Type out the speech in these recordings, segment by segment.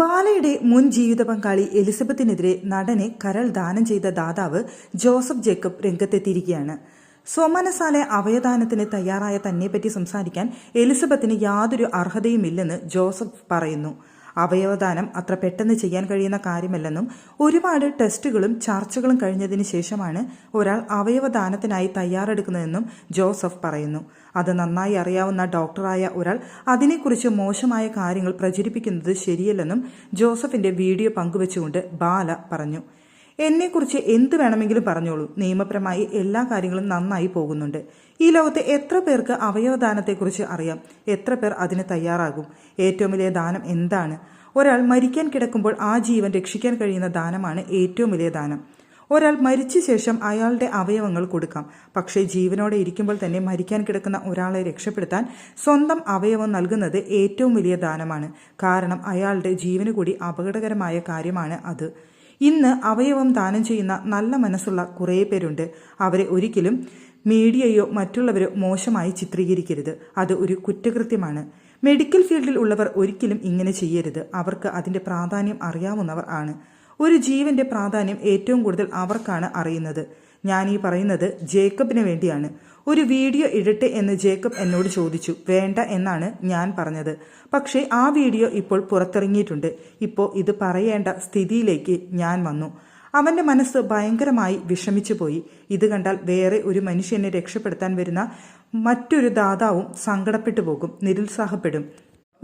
ബാലയുടെ മുൻ ജീവിത പങ്കാളി എലിസബത്തിനെതിരെ നടനെ കരൾ ദാനം ചെയ്ത ദാതാവ് ജോസഫ് ജേക്കബ് രംഗത്തെത്തിയിരിക്കുകയാണ്. സ്വമനസാലെ അവയദാനത്തിന് തയ്യാറായ തന്നെപ്പറ്റി സംസാരിക്കാൻ എലിസബത്തിന് യാതൊരു അർഹതയുമില്ലെന്ന് ജോസഫ് പറയുന്നു. അവയവദാനം അത്ര പെട്ടെന്ന് ചെയ്യാൻ കഴിയുന്ന കാര്യമല്ലെന്നും ഒരുപാട് ടെസ്റ്റുകളും ചർച്ചകളും കഴിഞ്ഞതിന് ശേഷമാണ് ഒരാൾ അവയവദാനത്തിനായി തയ്യാറെടുക്കുന്നതെന്നും ജോസഫ് പറയുന്നു. അത് നന്നായി അറിയാവുന്ന ഡോക്ടറായ ഒരാൾ അതിനെക്കുറിച്ച് മോശമായ കാര്യങ്ങൾ പ്രചരിപ്പിക്കുന്നത് ശരിയല്ലെന്നും ജോസഫിന്റെ വീഡിയോ പങ്കുവച്ചുകൊണ്ട് ബാല പറഞ്ഞു. എന്നെക്കുറിച്ച് എന്ത് വേണമെങ്കിലും പറഞ്ഞോളൂ. നിയമപരമായി എല്ലാ കാര്യങ്ങളും നന്നായി പോകുന്നുണ്ട്. ഈ ലോകത്തെ എത്ര പേർക്ക് അവയവദാനത്തെക്കുറിച്ച് അറിയാം? എത്ര പേർ അതിന് തയ്യാറാകും? ഏറ്റവും വലിയ ദാനം എന്താണ്? ഒരാൾ മരിക്കാൻ കിടക്കുമ്പോൾ ആ ജീവൻ രക്ഷിക്കാൻ കഴിയുന്ന ദാനമാണ് ഏറ്റവും വലിയ ദാനം. ഒരാൾ മരിച്ച ശേഷം അയാളുടെ അവയവങ്ങൾ കൊടുക്കാം. പക്ഷേ ജീവനോടെ ഇരിക്കുമ്പോൾ തന്നെ മരിക്കാൻ കിടക്കുന്ന ഒരാളെ രക്ഷപ്പെടുത്താൻ സ്വന്തം അവയവം നൽകുന്നത് ഏറ്റവും വലിയ ദാനമാണ്. കാരണം അയാളുടെ ജീവന് കൂടി അപകടകരമായ കാര്യമാണ് അത്. ഇന്ന് അവയവം ദാനം ചെയ്യുന്ന നല്ല മനസ്സുള്ള കുറേ പേരുണ്ട്. അവരെ ഒരിക്കലും മീഡിയയോ മറ്റുള്ളവരോ മോശമായി ചിത്രീകരിക്കരുത്. അത് ഒരു കുറ്റകൃത്യമാണ്. മെഡിക്കൽ ഫീൽഡിൽ ഉള്ളവർ ഒരിക്കലും ഇങ്ങനെ ചെയ്യരുത്. അവർക്ക് അതിന്റെ പ്രാധാന്യം അറിയാവുന്നവർ ആണ്. ഒരു ജീവന്റെ പ്രാധാന്യം ഏറ്റവും കൂടുതൽ അവർക്കാണ് അറിയുന്നത്. ഞാൻ ഈ പറയുന്നത് ജേക്കബിന് വേണ്ടിയാണ്. ഒരു വീഡിയോ ഇടട്ടെ എന്ന് ജേക്കബ് എന്നോട് ചോദിച്ചു. വേണ്ട എന്നാണ് ഞാൻ പറഞ്ഞത്. പക്ഷേ ആ വീഡിയോ ഇപ്പോൾ പുറത്തിറങ്ങിയിട്ടുണ്ട്. ഇപ്പോൾ ഇത് പറയേണ്ട സ്ഥിതിയിലേക്ക് ഞാൻ വന്നു. അവന്റെ മനസ്സ് ഭയങ്കരമായി വിഷമിച്ചു പോയി ഇത് കണ്ടാൽ വേറെ ഒരു മനുഷ്യനെ രക്ഷപ്പെടുത്താൻ വരുന്ന മറ്റൊരു ദാതാവും സങ്കടപ്പെട്ടു പോകും നിരുത്സാഹപ്പെടും.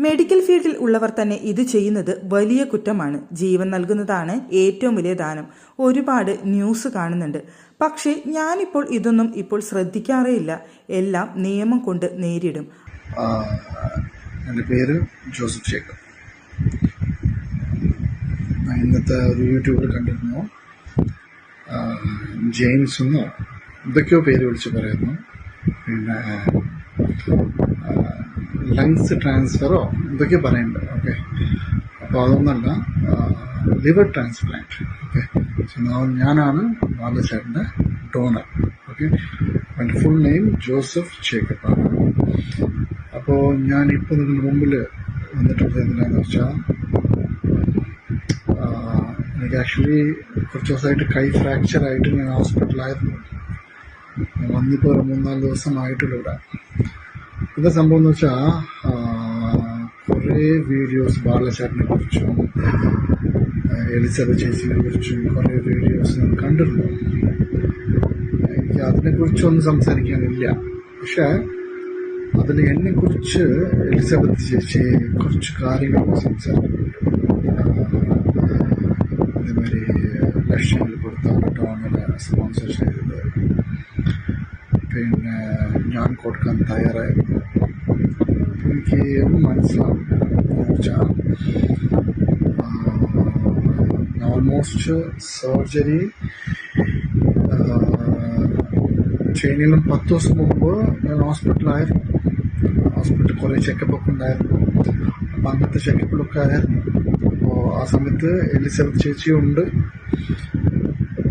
മെഡിക്കൽ ഫീൽഡിൽ ഉള്ളവർ തന്നെ ഇത് ചെയ്യുന്നത് വലിയ കുറ്റമാണ്. ജീവൻ നൽകുന്നതാണ് ഏറ്റവും വലിയ ദാനം. ഒരുപാട് ന്യൂസ് കാണുന്നുണ്ട്. പക്ഷേ ഞാനിപ്പോൾ ഇതൊന്നും ഇപ്പോൾ ശ്രദ്ധിക്കാറേയില്ല. എല്ലാം നിയമം കൊണ്ട് നേരിടും. എന്റെ പേര് ജോസഫ് ഞാൻ ഇന്നത്തെ ഒരു യൂട്യൂബിൽ കണ്ടിരുന്നു. ജെയിംസ് എന്നോ എന്തൊക്കെയോ പേര് വിളിച്ച് പറയുന്നു. പിന്നെ ലങ്സ് ട്രാൻസ്ഫറോ എന്തൊക്കെയോ പറയുന്നുണ്ട്. ഓക്കെ. അപ്പോൾ അതൊന്നല്ല ലിവർ ട്രാൻസ്പ്ലാന്റ്. ഓക്കെ. ഞാനാണ് ബാലചേട്ടന്റെ ഡോണർ. ഓക്കെ. എന്റെ ഫുൾ നെയിം ജോസഫ് ജേക്കബ് ആണ് അപ്പോൾ ഞാൻ ഇപ്പോൾ നിങ്ങളുടെ മുമ്പിൽ വന്നിട്ടുള്ളത് എന്താണെന്ന് വെച്ചാൽ എനിക്ക് ആക്ച്വലി കുറച്ച് ദിവസമായിട്ട് കൈ ഫ്രാക്ചർ ആയിട്ട് ഞാൻ ഹോസ്പിറ്റലായിരുന്നു. വന്നിപ്പോൾ ഒരു മൂന്നാൽ ദിവസമായിട്ടുള്ള ഇവിടെ. എന്താ സംഭവം എന്ന് വെച്ചാൽ കുറേ വീഡിയോസ് ബാലചാട്ടിനെ കുറിച്ചും എലിസബത്ത് ചേച്ചിനെ കുറിച്ചും കുറേ വീഡിയോസ് ഞാൻ കണ്ടിരുന്നു എനിക്ക് അതിനെക്കുറിച്ചൊന്നും സംസാരിക്കാനില്ല. പക്ഷേ അതിൽ എന്നെക്കുറിച്ച് എലിസബത്ത് ചേച്ചി കുറച്ച് കാര്യങ്ങൾ സംസാരിക്കുന്നുണ്ട് അതേമാതിരി ലക്ഷങ്ങൾ കൊടുത്താണ് ടോണിൽ സ്പോൺസർ ചെയ്തത്. പിന്നെ ഞാൻ കൊടുക്കാൻ തയ്യാറായിരുന്നു എനിക്ക് മനസ്സിലാവും. വെച്ചാൽ ഓൾമോസ്റ്റ് സർജറി ട്രെയിനിലും പത്ത് ദിവസം മുമ്പ് ഞാൻ ഹോസ്പിറ്റലായിരുന്നു ഹോസ്പിറ്റലിൽ കുറേ ചെക്കപ്പ് ഉണ്ടായിരുന്നു. അപ്പം അങ്ങനത്തെ ചെക്കപ്പിലൊക്കെ ആയിരുന്നു. അപ്പോൾ ആ സമയത്ത് എലിസബത്ത് ചേച്ചിയുണ്ട്.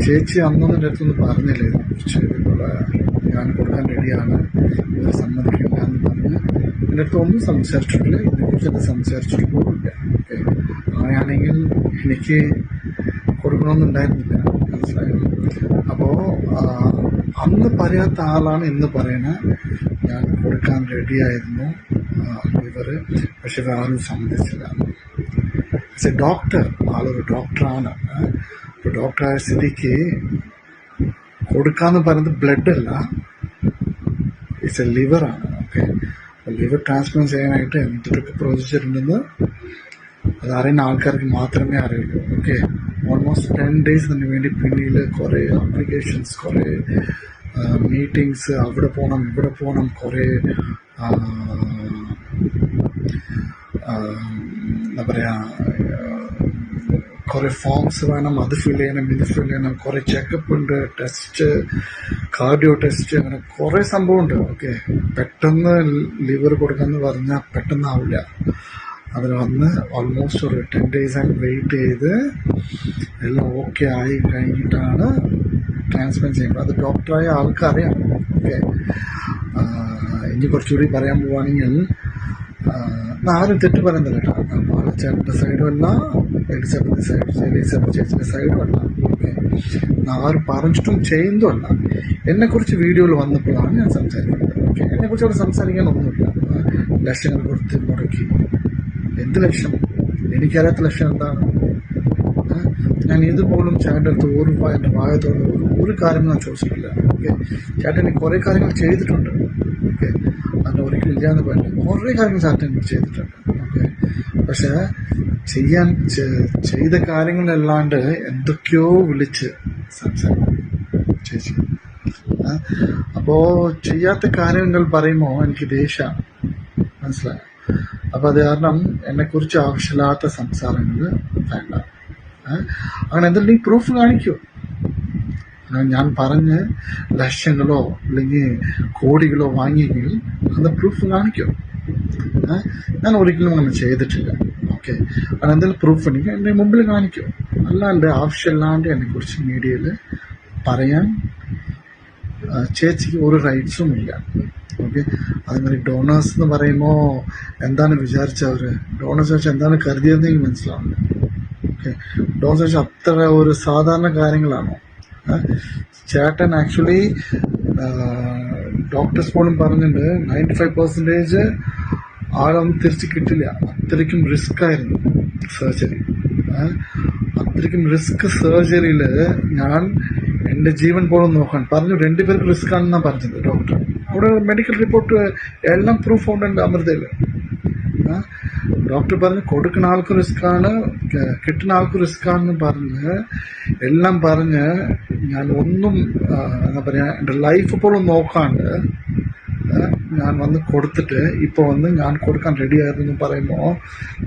ചേച്ചി അന്നൊന്നും എന്റെ അടുത്തൊന്നും പറഞ്ഞില്ല. ഇതുപോലെ ഞാൻ കൊടുക്കാൻ റെഡിയാണ്. ഇവർ സമ്മതിക്കില്ല എന്ന് പറഞ്ഞ് എന്റെ അടുത്ത് ഒന്നും സംസാരിച്ചിട്ടില്ല. ഇതിനെക്കുറിച്ച് എന്നെ സംസാരിച്ചിട്ട് പോകില്ല ഓക്കെ. അങ്ങനെയാണെങ്കിൽ എനിക്ക് കൊടുക്കണമെന്നുണ്ടായിരുന്നില്ല. മനസ്സിലായോ? അപ്പോൾ അന്ന് പറയാത്ത ആളാണ് ഇന്ന് പറയുന്നത് ഞാൻ കൊടുക്കാൻ റെഡിയായിരുന്നു. ഇവർ പക്ഷെ ഇവർ ആരും സമ്മതിച്ചില്ല. പക്ഷെ ഡോക്ടർ ആളൊരു ഡോക്ടറാണ്. ഇപ്പോൾ ഡോക്ടറായ സ്ഥിതിക്ക് കൊടുക്കാന്ന് പറയുന്നത് ബ്ലഡ് അല്ല. ഇറ്റ്സ് എ ലിവറാണ് ഓക്കെ ലിവർ ട്രാൻസ്പ്ലാന്റ് ചെയ്യാനായിട്ട് എന്തൊക്കെ പ്രൊസീജിയർ ഉണ്ടെന്ന് അത് അറിയുന്ന ആൾക്കാർക്ക് മാത്രമേ അറിയുള്ളൂ. ഓക്കെ ഓൾമോസ്റ്റ് ടെൻ ഡേയ്സ് അതിന് വേണ്ടി പിന്നിൽ കുറേ ആപ്ലിക്കേഷൻസ് കുറേ മീറ്റിങ്സ് അവിടെ പോകണം ഇവിടെ പോകണം കുറേ എന്താ പറയുക കുറേ ഫോംസ് വേണം അത് ഫിൽ ചെയ്യണം ഇത് ഫിൽ ചെയ്യണം കുറേ ചെക്കപ്പ് ഉണ്ട് ടെസ്റ്റ് കാർഡിയോ ടെസ്റ്റ് അങ്ങനെ കുറേ സംഭവമുണ്ട് ഓക്കെ പെട്ടെന്ന് ലിവർ കൊടുക്കാമെന്ന് പറഞ്ഞാൽ പെട്ടെന്നാവില്ല അതിന് വന്ന് ഓൾമോസ്റ്റ് ഒരു ടെൻ ഡേയ്സ് ആയി വെയിറ്റ് ചെയ്ത് എല്ലാം ഓക്കെ ആയി കഴിഞ്ഞിട്ടാണ് ട്രാൻസ്പ്ലാന്റ് ചെയ്യുന്നത്. അത് ഡോക്ടറായ ആൾക്കറിയാം ഓക്കെ ഇനി കുറച്ചുകൂടി പറയാൻ പോവുകയാണെങ്കിൽ ആരും തെറ്റ് പറയുന്നില്ല കേട്ടോ. ചേട്ടന്റെ സൈഡും അല്ല എലിസബത്ത് എലിസബത്ത് ചേച്ചിന്റെ സൈഡും അല്ല. ആരും പറഞ്ഞിട്ടും ചെയ്യുന്നതും അല്ല. എന്നെക്കുറിച്ച് വീഡിയോയിൽ വന്നപ്പോഴാണ് ഞാൻ സംസാരിക്കുന്നത്. ഓക്കെ എന്നെക്കുറിച്ച് അവിടെ സംസാരിക്കാനൊന്നുമില്ല ലക്ഷങ്ങൾ കൊടുത്ത് മുടക്കി. എന്ത് ലക്ഷം? എനിക്കറിയാത്ത ലക്ഷം എന്താണ്? ഞാൻ ഇതുപോലും ചേട്ടന്റെ അടുത്ത് ഒരു എന്റെ വായത്തോട് ഒരു ഒരു കാര്യം ഞാൻ ചോദിച്ചിട്ടില്ല. ഓക്കെ ചേട്ടൻ എനിക്ക് കുറേ കാര്യങ്ങൾ ചെയ്തിട്ടുണ്ട്. ഓക്കെ അത് ഒരിക്കലും ഇല്ലാന്ന് പറഞ്ഞു കുറേ കാര്യങ്ങൾ ചേട്ടൻ ചെയ്തിട്ടുണ്ട്. പക്ഷേ ചെയ്യാൻ ചെയ്ത കാര്യങ്ങളല്ലാണ്ട് എന്തൊക്കെയോ വിളിച്ച് സംസാരിക്കും ചേച്ചി. അപ്പോ ചെയ്യാത്ത കാര്യങ്ങൾ പറയുമ്പോൾ എനിക്ക് ദേഷ്യമാണ് മനസ്സിലായോ? അപ്പൊ അത് കാരണം എന്നെക്കുറിച്ച് ആവശ്യമില്ലാത്ത സംസാരങ്ങൾ വേണ്ട? അങ്ങനെ എന്തെങ്കിലും പ്രൂഫ് കാണിക്കോ. ഞാൻ പറഞ്ഞ് ലക്ഷങ്ങളോ അല്ലെങ്കിൽ കോടികളോ വാങ്ങിയെങ്കിൽ അത് പ്രൂഫ് കാണിക്കൂ. ഏ? ഞാൻ ഒരിക്കലും അങ്ങനെ ചെയ്തിട്ടില്ല. ഓക്കെ അത് എന്തെങ്കിലും പ്രൂഫ് ഉണ്ടെങ്കിൽ എന്റെ മുമ്പിൽ കാണിക്കും. അല്ലാണ്ട് ആവശ്യമില്ലാണ്ട് എന്നെക്കുറിച്ച് മീഡിയയിൽ പറയാൻ ചേച്ചിക്ക് ഒരു റൈറ്റ്സും ഇല്ല. ഓക്കെ അതുമാതിരി ഡോണേഴ്സ് എന്ന് പറയുമ്പോൾ എന്താണ് വിചാരിച്ചവർ ഡോണേഴ്സ് വെച്ചാൽ എന്താണ് കരുതിയതെന്ന് എനിക്ക് മനസ്സിലാവുന്നു ഓക്കെ ഡോണേഴ്സ് വെച്ചാൽ അത്ര ഒരു സാധാരണ കാര്യങ്ങളാണോ? ചേട്ടൻ ആക്ച്വലി ഡോക്ടേഴ്സ് പോലും പറഞ്ഞിട്ടുണ്ട് നയന്റി ഫൈവ് പെർസെന്റേജ് ആളൊന്നും തിരിച്ച് കിട്ടില്ല. അത്രയ്ക്കും റിസ്ക് ആയിരുന്നു സർജറി അത്രയ്ക്കും റിസ്ക് സർജറിയിൽ ഞാൻ എന്റെ ജീവൻ പോലും നോക്കാൻ പറഞ്ഞു. രണ്ടുപേർക്ക് റിസ്ക് ആണെന്നാണ് പറഞ്ഞത് ഡോക്ടർ അവിടെ മെഡിക്കൽ റിപ്പോർട്ട് എല്ലാം പ്രൂഫ് ഉണ്ട് അമൃതയിൽ ഡോക്ടർ പറഞ്ഞു കൊടുക്കുന്ന ആൾക്ക് റിസ്ക് ആണ് ക- കിട്ടുന്ന ആൾക്ക് റിസ്ക് ആണെന്ന് പറഞ്ഞ് എല്ലാം പറഞ്ഞ് ഞാൻ ഒന്നും എന്താ പറയുക എന്റെ ലൈഫ് പോലും നോക്കാണ്ട് ഞാൻ വന്ന് കൊടുത്തിട്ട് ഇപ്പോൾ വന്ന് ഞാൻ കൊടുക്കാൻ റെഡി ആയിരുന്നു പറയുമ്പോൾ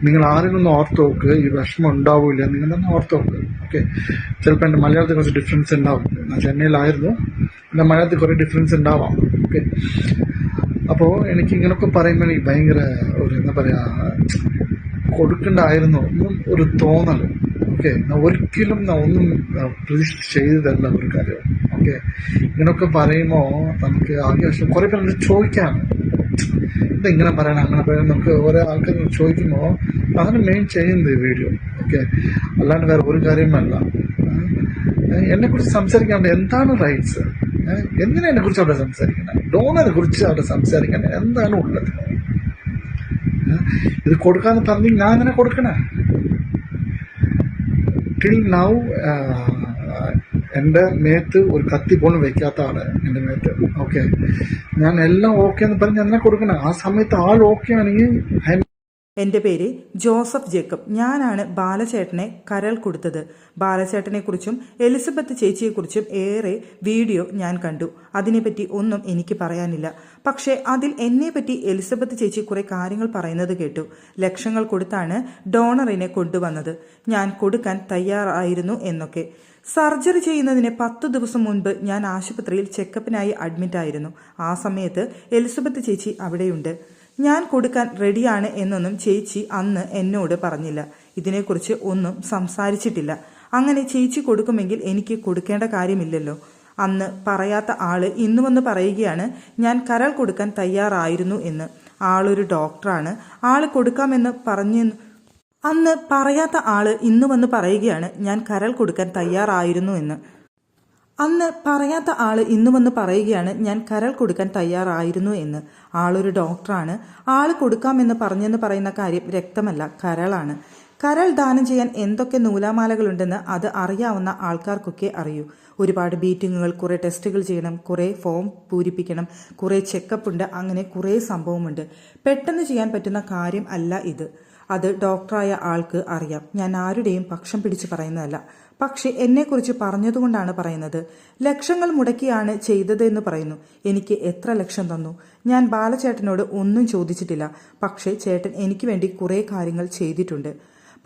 നിങ്ങൾ ആരെങ്കിലും ഓർത്ത് നോക്ക് ഈ വിഷമം ഉണ്ടാവില്ല നിങ്ങൾ തന്നെ ഓർത്ത് നോക്ക്. ഓക്കെ ചിലപ്പോൾ എന്റെ മലയാളത്തിൽ കുറച്ച് ഡിഫറൻസ് ഉണ്ടാവും. ഞാൻ ചെന്നൈയിലായിരുന്നു. എന്റെ മലയാളത്തിൽ കുറേ ഡിഫറൻസ് ഉണ്ടാവാം. ഓക്കെ അപ്പോൾ എനിക്ക് ഇങ്ങനൊക്കെ പറയുമ്പോൾ എനിക്ക് ഭയങ്കര ഒരു എന്താ പറയുക കൊടുക്കണ്ടായിരുന്നു. ഒരു തോന്നൽ ഓക്കെ ഒരിക്കലും ഒന്നും പ്രതീക്ഷിച്ച് ചെയ്തതല്ല ഒരു കാര്യം. ഓക്കെ ഇങ്ങനെയൊക്കെ പറയുമ്പോൾ നമുക്ക് ആവശ്യം കുറേ പേർ ചോദിക്കാം. ഇതെങ്ങനെ പറയണം? അങ്ങനെ പറയണം നമുക്ക് ഓരോ ആൾക്കാർ ചോദിക്കുമ്പോൾ അതാണ് മെയിൻ ചെയ്യുന്നത് ഈ വീഡിയോ ഓക്കെ അല്ലാണ്ട് വേറെ ഒരു കാര്യമല്ല എന്നെ കുറിച്ച് സംസാരിക്കാണ്ട് എന്താണ് റൈറ്റ്സ് എന്തിനാ എന്നെ കുറിച്ച് അവിടെ സംസാരിക്കണം? ഡോണറെ കുറിച്ച് അവിടെ സംസാരിക്കണം? എന്താണ് ഉള്ളത്? ഇത് കൊടുക്കാന്ന് പറഞ്ഞ് ഞാൻ അങ്ങനെ കൊടുക്കണേ? ടിൽ നൗ എന്റെ മേത്ത് ഒരു കത്തി പോലും വെക്കാത്ത ആൾ എന്റെ മേത്ത്. ഓക്കെ ഞാൻ എല്ലാം ഓക്കെ എന്ന് പറഞ്ഞ് എന്നെ കൊടുക്കണേ? ആ സമയത്ത് ആൾ ഓക്കെ ആണെങ്കിൽ എന്റെ പേര് ജോസഫ് ജേക്കബ്. ഞാനാണ് ബാലചേട്ടനെ കരൾ കൊടുത്തത്. ബാലചേട്ടനെക്കുറിച്ചും എലിസബത്ത് ചേച്ചിയെക്കുറിച്ചും ഏറെ വീഡിയോ ഞാൻ കണ്ടു. അതിനെപ്പറ്റി ഒന്നും എനിക്ക് പറയാനില്ല. പക്ഷേ അതിൽ എന്നെപ്പറ്റി എലിസബത്ത് ചേച്ചി കുറെ കാര്യങ്ങൾ പറയുന്നത് കേട്ടു. ലക്ഷങ്ങൾ കൊടുത്താണ് ഡോണറിനെ കൊണ്ടുവന്നത്. ഞാൻ കൊടുക്കാൻ തയ്യാറായിരുന്നു എന്നൊക്കെ. സർജറി ചെയ്യുന്നതിന് പത്ത് ദിവസം മുൻപ് ഞാൻ ആശുപത്രിയിൽ ചെക്കപ്പിനായി അഡ്മിറ്റായിരുന്നു. ആ സമയത്ത് എലിസബത്ത് ചേച്ചി അവിടെയുണ്ട്. ഞാൻ കൊടുക്കാൻ റെഡിയാണ് എന്നൊന്നും ചേച്ചി അന്ന് എന്നോട് പറഞ്ഞില്ല. ഇതിനെക്കുറിച്ച് ഒന്നും സംസാരിച്ചിട്ടില്ല. അങ്ങനെ ചേച്ചി കൊടുക്കുമെങ്കിൽ എനിക്ക് കൊടുക്കേണ്ട കാര്യമില്ലല്ലോ. അന്ന് പറയാത്ത ആൾ ഇന്നു വന്ന് പറയുകയാണ് ഞാൻ കരൾ കൊടുക്കാൻ തയ്യാറായിരുന്നു എന്ന്. ആളൊരു ഡോക്ടറാണ്. ആൾ കൊടുക്കാമെന്ന് പറഞ്ഞു അന്ന് പറയാത്ത ആൾ ഇന്നു വന്ന് പറയുകയാണ് ഞാൻ കരൾ കൊടുക്കാൻ തയ്യാറായിരുന്നു എന്ന്. അന്ന് പറയാത്ത ആൾ ഇന്നു വന്ന് പറയുകയാണ് ഞാൻ കരൾ കൊടുക്കാൻ തയ്യാറായിരുന്നു എന്ന്. ആളൊരു ഡോക്ടറാണ്. ആൾ കൊടുക്കാമെന്ന് പറഞ്ഞെന്ന് പറയുന്ന കാര്യം രക്തമല്ല കരളാണ്. കരൾ ദാനം ചെയ്യാൻ എന്തൊക്കെ നൂലാമാലകളുണ്ടെന്ന് അത് അറിയാവുന്ന ആൾക്കാർക്കൊക്കെ അറിയൂ. ഒരുപാട് ബീറ്റിങ്ങുകൾ കുറേ ടെസ്റ്റുകൾ ചെയ്യണം കുറേ ഫോം പൂരിപ്പിക്കണം കുറേ ചെക്കപ്പ് ഉണ്ട് അങ്ങനെ കുറേ സംഭവമുണ്ട്. പെട്ടെന്ന് ചെയ്യാൻ പറ്റുന്ന കാര്യം അല്ല ഇത്. അത് ഡോക്ടറായ ആൾക്ക് അറിയാം. ഞാൻ ആരുടെയും പക്ഷം പിടിച്ച് പറയുന്നതല്ല. പക്ഷെ എന്നെക്കുറിച്ച് പറഞ്ഞതുകൊണ്ടാണ് പറയുന്നത്. ലക്ഷങ്ങൾ മുടക്കിയാണ് ചെയ്തത് എന്ന് പറയുന്നു. എനിക്ക് എത്ര ലക്ഷം തന്നു? ഞാൻ ബാലചേട്ടനോട് ഒന്നും ചോദിച്ചിട്ടില്ല. പക്ഷേ ചേട്ടൻ എനിക്ക് വേണ്ടി കുറേ കാര്യങ്ങൾ ചെയ്തിട്ടുണ്ട്.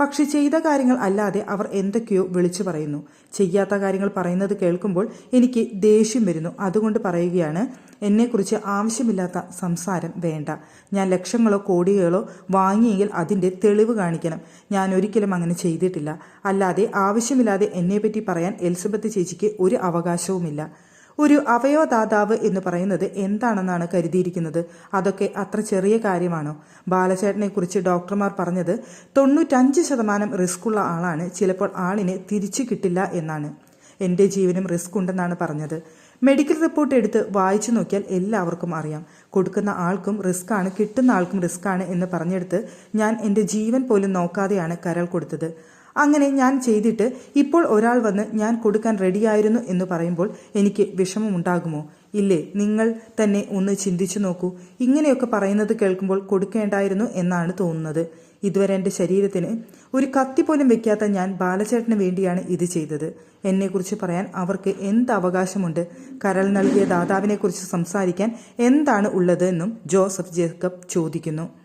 പക്ഷെ ചെയ്ത കാര്യങ്ങൾ അല്ലാതെ അവർ എന്തൊക്കെയോ വിളിച്ചു പറയുന്നു. ചെയ്യാത്ത കാര്യങ്ങൾ പറയുന്നത് കേൾക്കുമ്പോൾ എനിക്ക് ദേഷ്യം വരുന്നു. അതുകൊണ്ട് പറയുകയാണ് എന്നെക്കുറിച്ച് ആവശ്യമില്ലാത്ത സംസാരം വേണ്ട. ഞാൻ ലക്ഷങ്ങളോ കോടികളോ വാങ്ങിയെങ്കിൽ അതിന്റെ തെളിവ് കാണിക്കണം. ഞാൻ ഒരിക്കലും അങ്ങനെ ചെയ്തിട്ടില്ല. അല്ലാതെ ആവശ്യമില്ലാതെ എന്നെപ്പറ്റി പറയാൻ എലിസബത്ത് ചേച്ചിക്ക് ഒരു അവകാശവുമില്ല. ഒരു അവയവദാതാവ് എന്ന് പറയുന്നത് എന്താണെന്നാണ് കരുതിയിരിക്കുന്നത്? അതൊക്കെ അത്ര ചെറിയ കാര്യമാണോ? ബാലചേട്ടനെക്കുറിച്ച് ഡോക്ടർമാർ പറഞ്ഞത് തൊണ്ണൂറ്റഞ്ച് ശതമാനം റിസ്ക്കുള്ള ആളാണ്. ചിലപ്പോൾ ആളിനെ തിരിച്ചു കിട്ടില്ല എന്നാണ്. എന്റെ ജീവനും റിസ്ക് ഉണ്ടെന്നാണ് പറഞ്ഞത്. മെഡിക്കൽ റിപ്പോർട്ട് എടുത്ത് വായിച്ചു നോക്കിയാൽ എല്ലാവർക്കും അറിയാം. കൊടുക്കുന്ന ആൾക്കും റിസ്ക് ആണ് കിട്ടുന്ന ആൾക്കും റിസ്ക് ആണ് എന്ന് പറഞ്ഞെടുത്ത് ഞാൻ എന്റെ ജീവൻ പോലും നോക്കാതെയാണ് കരൾ കൊടുത്തത്. അങ്ങനെ ഞാൻ ചെയ്തിട്ട് ഇപ്പോൾ ഒരാൾ വന്ന് ഞാൻ കൊടുക്കാൻ റെഡിയായിരുന്നു എന്ന് പറയുമ്പോൾ എനിക്ക് വിഷമമുണ്ടാകുമോ ഇല്ലേ നിങ്ങൾ തന്നെ ഒന്ന് ചിന്തിച്ചു നോക്കൂ. ഇങ്ങനെയൊക്കെ പറയുന്നത് കേൾക്കുമ്പോൾ കൊടുക്കേണ്ടായിരുന്നു എന്നാണ് തോന്നുന്നത്. ഇതുവരെ എന്റെ ശരീരത്തിന് ഒരു കത്തി പോലും വെക്കാത്ത ഞാൻ ബാലചേട്ടന് വേണ്ടിയാണ് ഇത് ചെയ്തത്. എന്നെക്കുറിച്ച് പറയാൻ അവർക്ക് എന്ത് അവകാശമുണ്ട്? കരൾ നൽകിയ ദാതാവിനെക്കുറിച്ച് സംസാരിക്കാൻ എന്താണ് ഉള്ളത് എന്നും ജോസഫ് ജേക്കബ് ചോദിക്കുന്നു.